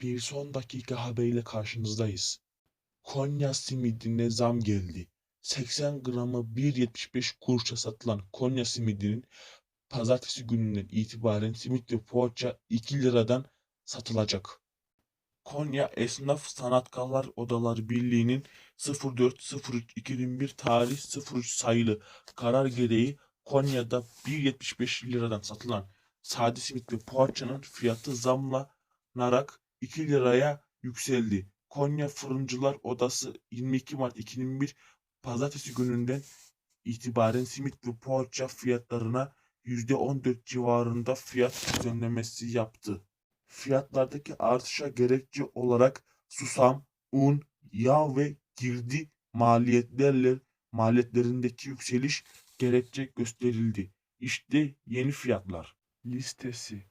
Bir son dakika haberiyle karşınızdayız. Konya simidine zam geldi. 80 gramı 1.75 kuruşa satılan Konya simidinin pazartesi gününden itibaren simit ve poğaça 2 liradan satılacak. Konya Esnaf Sanatkarlar Odaları Birliği'nin 04.03.2001 tarih 03 sayılı karar gereği Konya'da 1.75 liradan satılan sade simit ve poğaçanın fiyatı zamlanarak 2 liraya yükseldi. Konya Fırıncılar Odası 22 Mart 2001 Pazartesi gününden itibaren simit ve poğaça fiyatlarına %14 civarında fiyat düzenlemesi yaptı. Fiyatlardaki artışa gerekçe olarak susam, un, yağ ve girdi maliyetlerle maliyetlerindeki yükseliş gerekçe gösterildi. İşte yeni fiyatlar listesi.